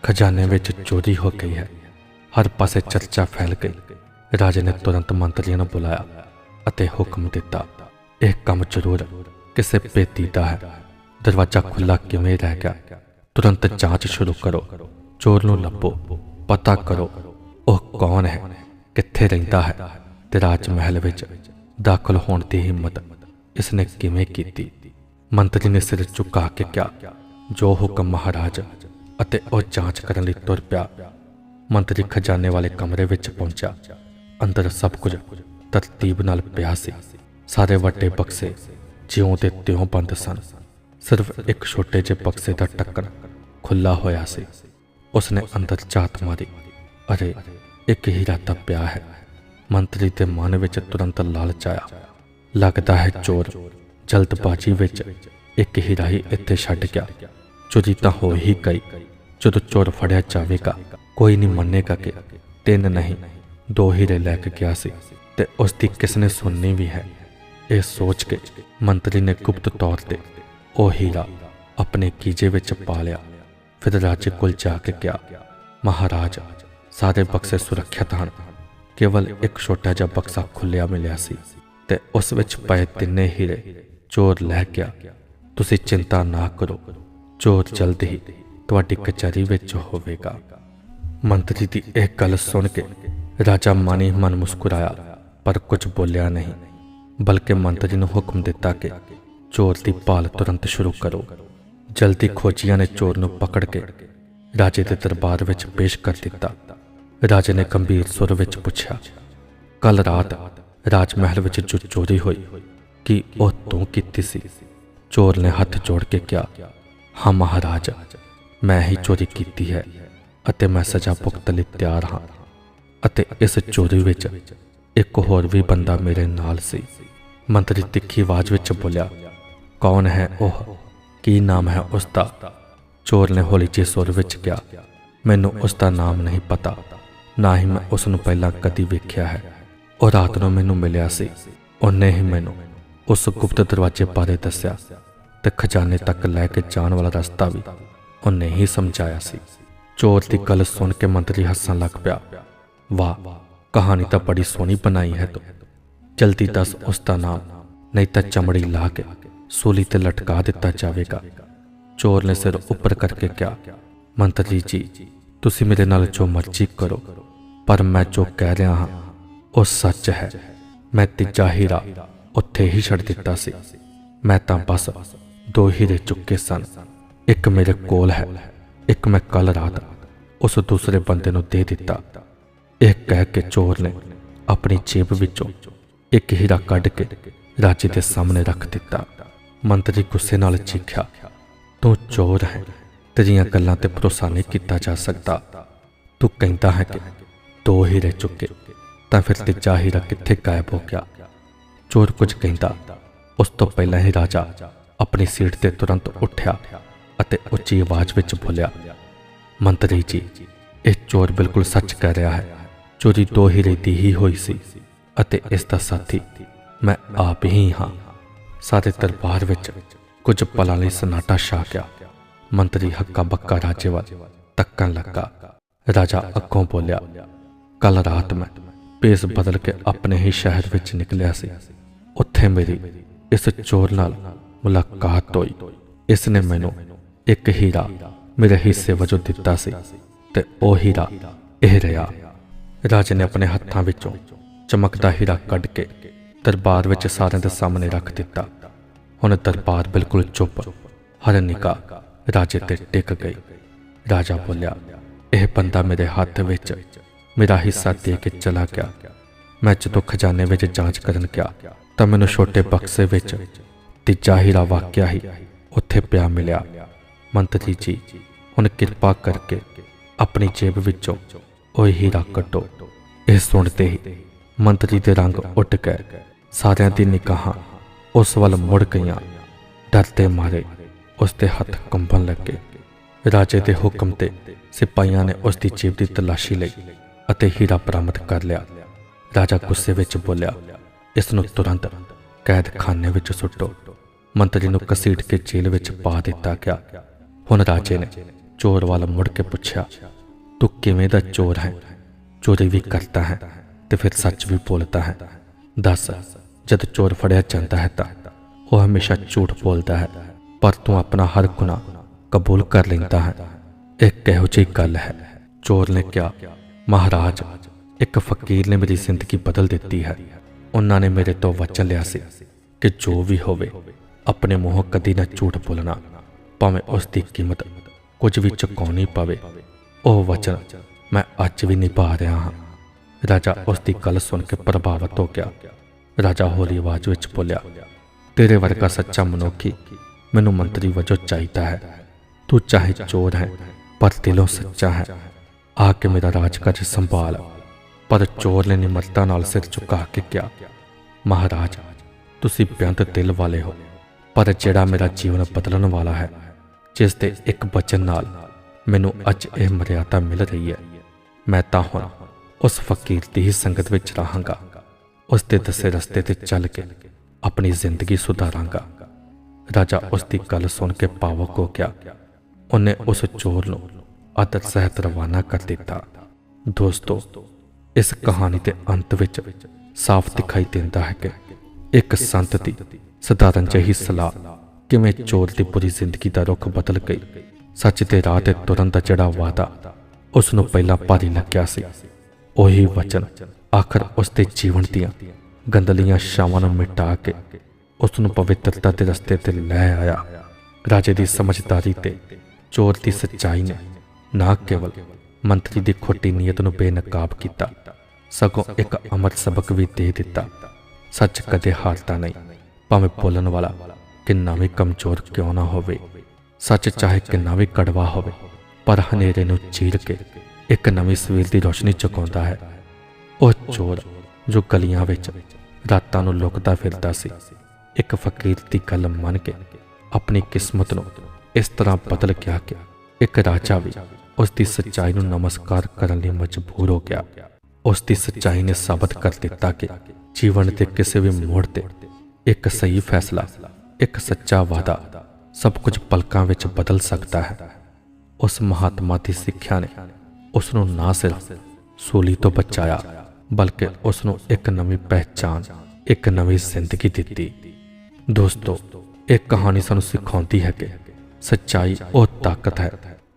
ਖਜ਼ਾਨੇ ਵਿੱਚ ਚੋਰੀ ਹੋ ਗਈ ਹੈ। ਹਰ ਪਾਸੇ ਚਰਚਾ ਫੈਲ ਗਈ। ਰਾਜੇ ਨੇ ਤੁਰੰਤ ਮੰਤਰੀਆਂ ਨੂੰ ਬੁਲਾਇਆ ਅਤੇ ਹੁਕਮ ਦਿੱਤਾ, ਇਹ ਕੰਮ ਜ਼ਰੂਰ ਕਿਸੇ ਪੇਤੀ ਦਾ ਹੈ। ਦਰਵਾਜ਼ਾ ਖੁੱਲਾ ਕਿਵੇਂ ਰਹਿ ਗਿਆ? ਤੁਰੰਤ ਜਾਂਚ ਸ਼ੁਰੂ ਕਰੋ। ਚੋਰ ਨੂੰ ਲੱਭੋ, ਪਤਾ ਕਰੋ, ਉਹ ਕੌਣ ਹੈ, ਕਿੱਥੇ ਰਹਿੰਦਾ ਹੈ, ਤੇ ਰਾਜ ਮਹਿਲ ਵਿੱਚ ਦਾਖਲ ਹੋਣ ਦੀ ਹਿੰਮਤ ਇਸਨੇ ਕਿਵੇਂ ਕੀਤੀ? ਮੰਤਰੀ ਨੇ ਸਿਰ ਝੁਕਾ ਕੇ ਕਿਹਾ, ਜੋ ਹੁਕਮ ਮਹਾਰਾਜ ਅਤੇ ਉਹ ਜਾਂਚ ਕਰਨ ਲਈ ਤੁਰ ਪਿਆ, ਮੰਤਰੀ ਖਜ਼ਾਨੇ ਵਾਲੇ ਕਮਰੇ ਵਿੱਚ ਪਹੁੰਚਿਆ। ਅੰਦਰ ਸਭ ਕੁਝ ਤਰਤੀਬ ਨਾਲ ਪਿਆ ਸੀ। ਸਾਰੇ ਵੱਡੇ ਬਕਸੇ ਜਿਉਂ ਤੇ ਤਿਉਂ ਬੰਦ ਸਨ। ਸਿਰਫ ਇੱਕ ਛੋਟੇ ਜਿਹੇ ਬਕਸੇ ਦਾ ਟੱਕਰ ਖੁੱਲਾ ਹੋਇਆ ਸੀ। ਉਸਨੇ ਅੰਦਰ ਝਾਤ ਮਾਰੀ ਅਰੇ ਇੱਕ ਹੀਰਾ ਤਾਂ ਪਿਆ ਹੈ। ਮੰਤਰੀ ਦੇ ਮਨ ਵਿੱਚ ਤੁਰੰਤ ਲਾਲਚ ਆਇਆ। ਲੱਗਦਾ ਹੈ ਚੋਰ ਜਲਦਬਾਜ਼ੀ ਵਿੱਚ ਇੱਕ ਹੀਰਾ ਹੀ ਇੱਥੇ ਛੱਡ ਗਿਆ। ਚੋਰੀ ਤਾਂ ਹੋ ਹੀ ਗਈ। ਜਦੋਂ ਚੋਰ ਫੜਿਆ ਜਾਵੇਗਾ, ਕੋਈ ਨਹੀਂ ਮੰਨੇਗਾ ਕਿ ਤਿੰਨ ਨਹੀਂ, ਦੋ ਹੀਰੇ ਲੈ ਕੇ ਗਿਆ ਸੀ ਤੇ ਉਸ ਦੀ ਕਿਸ ਸੁਣਨੀ ਵੀ ਹੈ। ਇਹ ਸੋਚ ਕੇ ਮੰਤਰੀ ਨੇ ਗੁਪਤ ਤੌਰ ਤੇ ਉਹ ਹੀਰਾ ਆਪਣੇ ਕੀਜੇ ਵਿੱਚ ਪਾ ਲਿਆ। ਫਿਰ ਰਾਜੇ ਕੋਲ ਜਾ ਕੇ ਕਿਹਾ ਮਹਾਰਾਜ ਸਾਰੇ ਬਕਸੇ ਸੁਰੱਖਿਅਤ ਹਨ ਕੇਵਲ ਇੱਕ ਛੋਟਾ ਜਿਹਾ ਬਕਸਾ ਖੁੱਲਿਆ ਮਿਲਿਆ ਸੀ ਤੇ ਉਸ ਵਿੱਚ ਪਏ ਤਿੰਨੇ ਹੀਰੇ ਚੋਰ ਲੈ ਗਿਆ ਤੁਸੀਂ ਚਿੰਤਾ ਨਾ ਕਰੋ ਚੋਰ ਜਲਦ ਹੀ ਤੁਹਾਡੀ ਕਚਹਿਰੀ ਵਿੱਚ ਹੋਵੇਗਾ ਮੰਤਰੀ ਦੀ ਇਹ ਗੱਲ ਸੁਣ ਕੇ ਰਾਜਾ ਮਾਨੀ ਮਨ ਮੁਸਕਰਾਇਆ ਪਰ ਕੁਝ ਬੋਲਿਆ ਨਹੀਂ ਬਲਕਿ ਮੰਤਰੀ ਨੂੰ ਹੁਕਮ ਦਿੱਤਾ ਕਿ ਚੋਰ ਦੀ ਭਾਲ ਤੁਰੰਤ ਸ਼ੁਰੂ ਕਰੋ ਜਲਦੀ ਖੋਜੀਆਂ ਨੇ ਚੋਰ ਨੂੰ ਪਕੜ ਕੇ ਰਾਜੇ ਦੇ ਦਰਬਾਰ ਵਿੱਚ ਪੇਸ਼ ਕਰ ਦਿੱਤਾ। ਰਾਜੇ ਨੇ ਗੰਭੀਰ ਸੁਰ ਵਿੱਚ ਪੁੱਛਿਆ, ਕੱਲ ਰਾਤ ਰਾਜ ਮਹਿਲ ਵਿੱਚ ਜੋ ਚੋਰੀ ਹੋਈ, ਕਿ ਉਹ ਤੂੰ ਕੀਤੀ ਸੀ? ਚੋਰ ਨੇ ਹੱਥ ਜੋੜ ਕੇ ਕਿਹਾ, ਹਾਂ ਮਹਾਰਾਜ, ਮੈਂ ਹੀ ਚੋਰੀ ਕੀਤੀ ਹੈ ਅਤੇ ਮੈਂ ਸਜ਼ਾ ਭੁਗਤਣ ਲਈ ਤਿਆਰ ਹਾਂ ਅਤੇ ਇਸ ਚੋਰੀ ਵਿੱਚ ਇੱਕ ਹੋਰ ਵੀ ਬੰਦਾ ਮੇਰੇ ਨਾਲ ਸੀ। ਮੰਤਰੀ ਤਿੱਖੀ ਆਵਾਜ਼ ਵਿੱਚ ਬੋਲਿਆ, ਕੌਣ ਹੈ ਉਹ? ਕੀ ਨਾਮ ਹੈ ਉਸ ਦਾ ਚੋਰ ਨੇ ਹੌਲੀ ਜਿਹੇ ਸੁਰ ਵਿੱਚ ਕਿਹਾ, ਮੈਨੂੰ ਉਸ ਦਾ ਨਾਮ ਨਹੀਂ ਪਤਾ, ਨਾ ਹੀ ਮੈਂ ਉਸ ਨੂੰ ਪਹਿਲਾਂ ਕਦੀ ਵੇਖਿਆ ਹੈ। ਉਹ ਰਾਤ ਨੂੰ ਮੈਨੂੰ ਮਿਲਿਆ ਸੀ। ਉਹਨੇ ਹੀ ਮੈਨੂੰ ਉਸ ਗੁਪਤ ਦਰਵਾਜ਼ੇ ਬਾਰੇ ਦੱਸਿਆ ਤੇ ਖਜ਼ਾਨੇ ਤੱਕ ਲੈ ਕੇ ਜਾਣ ਵਾਲਾ ਰਸਤਾ ਵੀ ਉਹਨੇ ਹੀ ਸਮਝਾਇਆ ਸੀ। ਚੋਰ ਦੀ ਗੱਲ ਸੁਣ ਕੇ ਮੰਤਰੀ ਹੱਸਣ ਲੱਗ ਪਿਆ, ਵਾਹ, ਕਹਾਣੀ ਤਾਂ ਬੜੀ ਸੋਹਣੀ ਬਣਾਈ ਹੈ ਤੂੰ। ਜਲਦੀ ਦੱਸ ਉਸ ਦਾ ਨਾਮ, ਨਹੀਂ ਤਾਂ ਚਮੜੀ ਲਾ ਕੇ। ਸੂਲੀ ਤੇ ਲਟਕਾ ਦਿੱਤਾ ਜਾਵੇਗਾ। ਚੋਰ ਨੇ ਸਿਰ ਉੱਪਰ ਕਰਕੇ ਕਿਹਾ, ਮੰਤਰੀ ਜੀ ਤੁਸੀਂ ਮੇਰੇ ਨਾਲ ਜੋ ਮਰਜ਼ੀ ਕਰੋ, ਪਰ ਮੈਂ ਜੋ ਕਹਿ ਰਿਹਾ ਹਾਂ, ਉਹ ਸੱਚ ਹੈ। ਮੈਂ ਤੀਜਾ ਹੀਰਾ ਉੱਥੇ ਹੀ ਛੱਡ ਦਿੱਤਾ ਸੀ। ਮੈਂ ਤਾਂ ਬਸ ਦੋ ਹੀਰੇ ਚੁੱਕੇ ਸਨ। ਇੱਕ ਮੇਰੇ ਕੋਲ ਹੈ, ਇੱਕ ਮੈਂ ਕੱਲ ਰਾਤ ਉਸ ਦੂਸਰੇ ਬੰਦੇ ਨੂੰ ਦੇ ਦਿੱਤਾ। ਇਹ ਕਹਿ ਕੇ ਚੋਰ ਨੇ ਆਪਣੀ ਜੇਬ ਵਿੱਚੋਂ ਇੱਕ ਹੀਰਾ ਕੱਢ ਕੇ ਰਾਜੇ ਦੇ ਸਾਹਮਣੇ ਰੱਖ ਦਿੱਤਾ। ਮੰਤਰੀ ਗੁੱਸੇ ਨਾਲ ਚੀਖਿਆ, ਤੂੰ ਚੋਰ ਹੈ ਤੇਰੀਆਂ ਗੱਲਾਂ ਤੇ ਭਰੋਸਾ ਨਹੀਂ ਕੀਤਾ ਜਾ ਸਕਦਾ। ਤੂੰ ਕਹਿੰਦਾ ਹੈ ਕਿ ਦੋ ਹੀਰੇ ਚੁੱਕੇ, ਤਾਂ ਫਿਰ ਤੀਜਾ ਹੀਰਾ ਕਿੱਥੇ ਗਾਇਬ ਹੋ ਗਿਆ? ਚੋਰ ਕੁਝ ਕਹਿੰਦਾ, ਉਸ ਤੋਂ ਪਹਿਲਾਂ ਹੀ ਰਾਜਾ ਆਪਣੀ ਸੀਟ ਤੇ ਤੁਰੰਤ ਉੱਠਿਆ ਅਤੇ ਉੱਚੀ ਆਵਾਜ਼ ਵਿੱਚ ਬੋਲਿਆ, ਮੰਤਰੀ ਜੀ, ਇਹ ਚੋਰ ਬਿਲਕੁਲ ਸੱਚ ਕਹਿ ਰਿਹਾ ਹੈ। ਚੋਰੀ ਦੋ ਹੀਰੇ ਦੀ ਹੀ ਹੋਈ ਸੀ ਅਤੇ ਇਸ ਦਾ ਸਾਥੀ ਮੈਂ ਆਪ ਹੀ ਹਾਂ। ਸਾਡੇ ਦਰਬਾਰ ਵਿੱਚ ਕੁਝ ਪਲਾਂ ਲਈ ਸਨਾਟਾ ਛਾ ਗਿਆ। ਮੰਤਰੀ ਹੱਕਾ ਬੱਕਾ ਰਾਜੇ ਵੱਲ ਤੱਕਣ ਲੱਗਾ। ਰਾਜਾ ਅੱਗੋਂ ਬੋਲਿਆ ਕੱਲ ਰਾਤ ਮੈਂ ਭੇਸ ਬਦਲ ਕੇ ਆਪਣੇ ਹੀ ਸ਼ਹਿਰ ਵਿੱਚ ਨਿਕਲਿਆ ਸੀ। ਉੱਥੇ ਮੇਰੀ ਇਸ ਚੋਰ ਨਾਲ ਮੁਲਾਕਾਤ ਹੋਈ। ਇਸ ਨੇ ਮੈਨੂੰ ਇੱਕ ਹੀਰਾ ਮੇਰੇ ਹਿੱਸੇ ਵਜੋਂ ਦਿੱਤਾ ਸੀ ਤੇ ਉਹ ਹੀਰਾ ਇਹ ਰਿਹਾ। ਰਾਜੇ ਨੇ ਆਪਣੇ ਹੱਥਾਂ ਵਿੱਚੋਂ ਚਮਕਦਾ ਹੀਰਾ ਕੱਢ ਕੇ ਦਰਬਾਰ ਵਿੱਚ ਸਾਰਿਆਂ ਦੇ ਸਾਹਮਣੇ ਰੱਖ ਦਿੱਤਾ। ਹੁਣ ਦਰਬਾਰ ਬਿਲਕੁਲ ਚੁੱਪ। ਹਰ ਨਿਕਾ ਰਾਜੇ ਤੇ ਟਿਕ ਗਈ। ਰਾਜਾ ਬੋਲਿਆ, ਇਹ ਬੰਦਾ ਮੇਰੇ ਹੱਥ ਵਿੱਚ ਮੇਰਾ ਹਿੱਸਾ ਦੇ ਕੇ ਚਲਾ ਗਿਆ। ਮੈਂ ਜਦੋਂ ਖਜ਼ਾਨੇ ਵਿੱਚ ਜਾਂਚ ਕਰਨ ਗਿਆ ਤਾਂ ਮੈਨੂੰ ਛੋਟੇ ਬਕਸੇ ਵਿੱਚ ਤੀਜਾ ਹੀਰਾ ਵਾਕਿਆ ਹੀ ਉੱਥੇ ਪਿਆ ਮਿਲਿਆ। ਮੰਤਰੀ ਜੀ, ਹੁਣ ਕਿਰਪਾ ਕਰਕੇ ਆਪਣੀ ਜੇਬ ਵਿੱਚੋਂ ਉਹ ਹੀਰਾ ਕੱਢੋ। ਇਹ ਸੁਣਦੇ ਹੀ ਮੰਤਰੀ ਦੇ ਰੰਗ ਉੱਡ ਗਏ। ਸਾਰਿਆਂ ਦੀ ਨਿਗਾਹਾਂ ਉਸ ਵੱਲ ਮੁੜ ਗਈਆਂ। ਡਰਦੇ ਮਾਰੇ ਉਸ ਦੇ ਹੱਥ ਕੰਬਣ ਲੱਗੇ। ਰਾਜੇ ਦੇ ਹੁਕਮ ਤੇ ਸਿਪਾਹੀਆਂ ਨੇ ਉਸ ਦੀ ਜੇਬ ਦੀ ਤਲਾਸ਼ੀ ਲਈ ਅਤੇ ਹੀਰਾ ਬਰਾਮਦ ਕਰ ਲਿਆ। ਰਾਜਾ ਗੁੱਸੇ ਵਿੱਚ ਬੋਲਿਆ, ਇਸ ਨੂੰ ਤੁਰੰਤ ਕੈਦਖਾਨੇ ਵਿੱਚ ਸੁੱਟੋ। ਮੰਤਰੀ ਨੂੰ ਕਸੀਟ ਕੇ ਜੇਲ੍ਹ ਵਿੱਚ ਪਾ ਦਿੱਤਾ ਗਿਆ। ਹੁਣ ਰਾਜੇ ਨੇ ਚੋਰ ਵੱਲ ਮੁੜ ਕੇ ਪੁੱਛਿਆ, ਤੂੰ ਕਿਵੇਂ ਦਾ ਚੋਰ ਹੈ? ਚੋਰੀ ਵੀ ਕਰਦਾ ਹੈ ਤੇ ਫਿਰ ਸੱਚ ਵੀ ਬੋਲਦਾ ਹੈ। ਦੱਸ ਜਦ ਚੋਰ ਫੜਿਆ ਜਾਂਦਾ ਹੈ ਤਾਂ ਉਹ ਹਮੇਸ਼ਾ ਝੂਠ ਬੋਲਦਾ ਹੈ, ਪਰ ਤੂੰ ਆਪਣਾ ਹਰ ਗੁਨਾਹ ਕਬੂਲ ਕਰ ਲੈਂਦਾ ਹੈ। ਇਹ ਕਿਹੋ ਜਿਹੀ ਗੱਲ ਹੈ, ਚੋਰ ਨੇ ਕਿਹਾ, ਮਹਾਰਾਜ, ਇੱਕ ਫਕੀਰ ਨੇ ਮੇਰੀ ਜ਼ਿੰਦਗੀ ਬਦਲ ਦਿੱਤੀ ਹੈ। ਉਹਨਾਂ ਨੇ ਮੇਰੇ ਤੋਂ ਵਚਨ ਲਿਆ ਸੀ ਕਿ ਜੋ ਵੀ ਹੋਵੇ, ਆਪਣੇ ਮੂੰਹੋਂ ਕਦੀ ਨਾ ਝੂਠ ਬੋਲਣਾ, ਭਾਵੇਂ ਉਸ ਦੀ ਕੀਮਤ ਕੁਝ ਵੀ ਚੁਕਾਉਣੀ ਪਵੇ। ਉਹ ਵਚਨ ਮੈਂ ਅੱਜ ਵੀ ਨਿਭਾ ਰਿਹਾ ਹਾਂ। ਰਾਜਾ ਉਸ ਦੀ ਗੱਲ ਸੁਣ ਕੇ ਪ੍ਰਭਾਵਿਤ ਹੋ ਗਿਆ। ਰਾਜਾ ਹੌਲੀ ਆਵਾਜ਼ ਵਿੱਚ ਬੋਲਿਆ, ਤੇਰੇ ਵਰਗਾ ਸੱਚਾ ਮਨੁੱਖੀ ਮੈਨੂੰ ਮੰਤਰੀ ਵਜੋਂ ਚਾਹੀਦਾ ਹੈ। ਤੂੰ ਚਾਹੇ ਚੋਰ ਹੈ, ਪਰ ਦਿਲੋਂ ਸੱਚਾ ਹੈ। ਆ ਕੇ ਮੇਰਾ ਰਾਜ ਰਾਜਕਾਜ ਸੰਭਾਲ। ਪਰ ਚੋਰ ਨੇ ਨਿਮਰਤਾ ਨਾਲ ਸਿਰ ਝੁਕਾ ਕੇ ਕਿਹਾ, ਮਹਾਰਾਜ, ਤੁਸੀਂ ਬੇਅੰਤ ਦਿਲ ਵਾਲੇ ਹੋ, ਪਰ ਜਿਹੜਾ ਮੇਰਾ ਜੀਵਨ ਬਦਲਣ ਵਾਲਾ ਹੈ, ਜਿਸ ਦੇ ਇੱਕ ਬਚਨ ਨਾਲ ਮੈਨੂੰ ਅੱਜ ਇਹ ਮਰਿਆਦਾ ਮਿਲ ਰਹੀ ਹੈ, ਮੈਂ ਤਾਂ ਹੁਣ ਉਸ ਫਕੀਰ ਦੀ ਹੀ ਸੰਗਤ ਵਿੱਚ ਰਹਾਂਗਾ। ਉਸ ਦੇ ਦੱਸੇ ਰਸਤੇ ਤੇ ਚੱਲ ਕੇ ਆਪਣੀ ਜ਼ਿੰਦਗੀ ਸੁਧਾਰਾਂਗਾ। ਰਾਜਾ ਉਸ ਦੀ ਗੱਲ ਸੁਣ ਕੇ ਭਾਵੁਕ ਹੋ ਗਿਆ। ਉਹਨੇ ਉਸ ਚੋਰ ਨੂੰ ਆਦਰ ਸਹਿਤ ਰਵਾਨਾ ਕਰ ਦਿੱਤਾ। ਦੋਸਤੋ, ਇਸ ਕਹਾਣੀ ਦੇ ਅੰਤ ਵਿੱਚ ਸਾਫ਼ ਦਿਖਾਈ ਦਿੰਦਾ ਹੈ ਕਿ ਇੱਕ ਸੰਤ ਦੀ ਸਧਾਰਨ ਜਿਹੀ ਸਲਾਹ ਕਿਵੇਂ ਚੋਰ ਦੀ ਪੂਰੀ ਜ਼ਿੰਦਗੀ ਦਾ ਰੁਖ ਬਦਲ ਗਈ, ਸੱਚ ਦੇ ਰਾਹ ਤੇ ਤੁਰਨ ਦਾ ਜਿਹੜਾ ਵਾਦਾ ਉਸ ਨੂੰ ਪਹਿਲਾਂ ਭਾਰੀ ਲੱਗਿਆ ਸੀ, ਉਹੀ ਵਚਨ ਆਖਰ ਉਸ ਦੇ ਜੀਵਨ ਦੀਆਂ ਗੰਦਲੀਆਂ ਸ਼ਾਵਾਂ ਨੂੰ ਮਿਟਾ ਕੇ ਉਸ ਨੂੰ ਪਵਿੱਤਰਤਾ ਦੇ ਰਸਤੇ ਤੇ ਲੈ ਆਇਆ। ਰਾਜੇ ਦੀ ਸਮਝਦਾਰੀ ਤੇ ਚੋਰ ਦੀ ਸੱਚਾਈ ਨੇ ਨਾ ਕੇਵਲ ਮੰਤਰੀ ਦੀ ਖੋਟੀ ਨੀਅਤ ਨੂੰ ਬੇਨਕਾਬ ਕੀਤਾ, ਸਗੋਂ ਇੱਕ ਅਮਰ ਸਬਕ ਵੀ ਦੇ ਦਿੱਤਾ। ਸੱਚ ਕਦੇ ਹਾਰਦਾ ਨਹੀਂ, ਭਾਵੇਂ ਬੋਲਣ ਵਾਲਾ ਕਿੰਨਾ ਵੀ ਕਮਜ਼ੋਰ ਕਿਉਂ ਨਾ ਹੋਵੇ, ਸੱਚ ਚਾਹੇ ਕਿੰਨਾ ਵੀ ਕੜਵਾ ਹੋਵੇ, ਪਰ ਹਨੇਰੇ ਨੂੰ ਚੀਰ ਕੇ ਇੱਕ ਨਵੀਂ ਸਵੇਰ ਦੀ ਰੋਸ਼ਨੀ ਚੁਕਾਉਂਦਾ ਹੈ। ਉਹ ਚੋਰ ਜੋ ਗਲੀਆਂ ਵਿੱਚ ਰਾਤਾਂ ਨੂੰ ਲੁਕਦਾ ਫਿਰਦਾ ਸੀ। ਇੱਕ ਫਕੀਰ ਦੀ ਗੱਲ ਮੰਨ ਕੇ ਆਪਣੀ ਕਿਸਮਤ ਨੂੰ ਇਸ ਤਰ੍ਹਾਂ ਬਦਲ ਗਿਆ ਕਿ ਇੱਕ ਰਾਜਾ ਵੀ ਉਸ ਦੀ ਸੱਚਾਈ ਨੂੰ ਨਮਸਕਾਰ ਕਰਨ ਲਈ ਮਜਬੂਰ ਹੋ ਗਿਆ। ਉਸ ਦੀ ਸੱਚਾਈ ਨੇ ਸਾਬਤ ਕਰ ਦਿੱਤਾ ਕਿ ਜੀਵਨ ਦੇ ਕਿਸੇ ਵੀ ਮੋੜ ਤੇ ਇੱਕ ਸਹੀ ਫੈਸਲਾ, ਇੱਕ ਸੱਚਾ ਵਾਅਦਾ ਸਭ ਕੁਝ ਪਲਕਾਂ ਵਿੱਚ ਬਦਲ ਸਕਦਾ ਹੈ। ਉਸ ਮਹਾਤਮਾ ਦੀ ਸਿੱਖਿਆ ਨੇ ਉਸ ਨੂੰ ਨਾ ਸਿਰਫ ਸੂਲੀ ਤੋਂ ਬਚਾਇਆ ਬਲਕਿ ਉਸ ਨੂੰ ਇੱਕ ਨਵੀਂ ਪਹਿਚਾਨ ਇੱਕ ਨਵੀਂ ਜ਼ਿੰਦਗੀ ਦਿੱਤੀ। ਦੋਸਤੋ, ਇਹ ਕਹਾਣੀ ਸਾਨੂੰ ਸਿਖਾਉਂਦੀ ਹੈ ਕਿ ਸੱਚਾਈ ਉਹ ਤਾਕਤ ਹੈ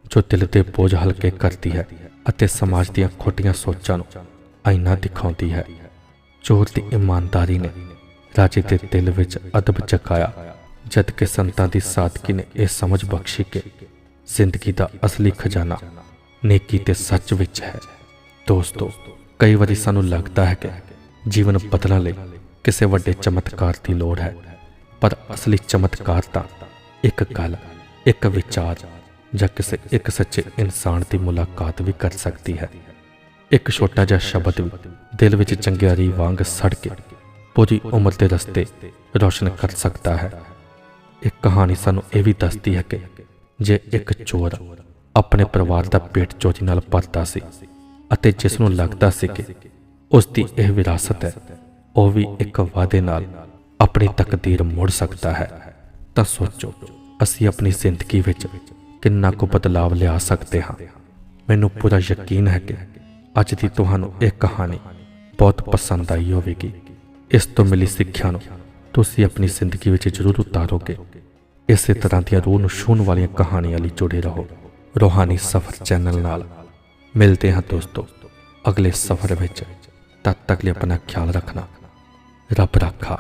ਜੋ ਦਿਲ ਦੇ ਬੋਝ ਹਲਕੇ ਕਰਦੀ ਹੈ ਅਤੇ ਸਮਾਜ ਦੀਆਂ ਖੋਟੀਆਂ ਸੋਚਾਂ ਨੂੰ ਆਇਨਾ ਦਿਖਾਉਂਦੀ ਹੈ। ਚੋਰ ਦੀ ਇਮਾਨਦਾਰੀ ਨੇ ਰਾਜੇ ਦੇ ਦਿਲ ਵਿੱਚ ਅਦਬ ਜਗਾਇਆ, ਜਦ ਕਿ ਸੰਤਾਂ ਦੀ ਸਾਦਗੀ ਨੇ ਇਹ ਸਮਝ ਬਖਸ਼ੀ ਕਿ ਜ਼ਿੰਦਗੀ ਦਾ ਅਸਲੀ ਖਜ਼ਾਨਾ ਨੇਕੀ ਤੇ ਸੱਚ ਵਿੱਚ ਹੈ। ਦੋਸਤੋ ਕਈ ਵਾਰੀ ਸਾਨੂੰ ਲੱਗਦਾ ਹੈ ਕਿ ਜੀਵਨ ਬਦਲਣ ਲਈ ਕਿਸੇ ਵੱਡੇ ਚਮਤਕਾਰ ਦੀ ਲੋੜ ਹੈ, ਪਰ ਅਸਲੀ ਚਮਤਕਾਰ ਤਾਂ ਇੱਕ ਗੱਲ, ਇੱਕ ਵਿਚਾਰ ਜਾਂ ਕਿਸੇ ਇੱਕ ਸੱਚੇ ਇਨਸਾਨ ਦੀ ਮੁਲਾਕਾਤ ਵੀ ਕਰ ਸਕਦੀ ਹੈ। ਇੱਕ ਛੋਟਾ ਜਿਹਾ ਸ਼ਬਦ ਵੀ ਦਿਲ ਵਿੱਚ ਚੰਗਿਆਰੀ ਵਾਂਗ ਸੜ ਕੇ ਪੂਰੀ ਉਮਰ ਦੇ ਰਸਤੇ ਰੋਸ਼ਨ ਕਰ ਸਕਦਾ ਹੈ। ਇੱਕ ਕਹਾਣੀ ਸਾਨੂੰ ਇਹ ਵੀ ਦੱਸਦੀ ਹੈ ਕਿ ਜੇ ਇੱਕ ਚੋਰ ਆਪਣੇ ਪਰਿਵਾਰ ਦਾ ਪੇਟ ਚੋਰੀ ਨਾਲ ਭਰਦਾ ਸੀ ਅਤੇ ਜਿਸ ਨੂੰ ਲੱਗਦਾ ਸੀ ਕਿ ਉਸ ਦੀ ਇਹ ਵਿਰਾਸਤ ਹੈ, ਉਹ ਵੀ ਇੱਕ ਵਾਅਦੇ ਨਾਲ ਆਪਣੀ ਤਕਦੀਰ ਮੋੜ ਸਕਦਾ ਹੈ। ਤਾਂ ਸੋਚੋ, ਅਸੀਂ ਆਪਣੀ ਜ਼ਿੰਦਗੀ ਵਿੱਚ ਕਿੰਨਾ ਕੁ ਬਦਲਾਵ ਲਿਆ ਸਕਦੇ ਹਾਂ। ਮੈਨੂੰ ਪੂਰਾ ਯਕੀਨ ਹੈ ਕਿ ਅੱਜ ਦੀ ਤੁਹਾਨੂੰ ਇਹ ਕਹਾਣੀ ਬਹੁਤ ਪਸੰਦ ਆਈ ਹੋਵੇਗੀ। ਇਸ ਤੋਂ ਮਿਲੀ ਸਿੱਖਿਆ ਨੂੰ ਤੁਸੀਂ ਆਪਣੀ ਜ਼ਿੰਦਗੀ ਵਿੱਚ ਜ਼ਰੂਰ ਉਤਾਰੋਗੇ। ਇਸੇ ਤਰ੍ਹਾਂ ਦੀਆਂ ਰੂਹ ਨੂੰ ਛੂਹਣ ਵਾਲੀਆਂ ਕਹਾਣੀਆਂ ਲਈ ਜੁੜੇ ਰਹੋ। ਰੋਹਾਨੀ ਸਫ਼ਰ ਚੈਨਲ ਨਾਲ ਮਿਲਦੇ ਹਾਂ ਦੋਸਤੋ ਅਗਲੇ ਸਫ਼ਰ ਵਿੱਚ ਤਦ ਤੱਕ ਲਈ ਆਪਣਾ ਖਿਆਲ ਰੱਖਣਾ ਰੱਬ ਰੱਖਾ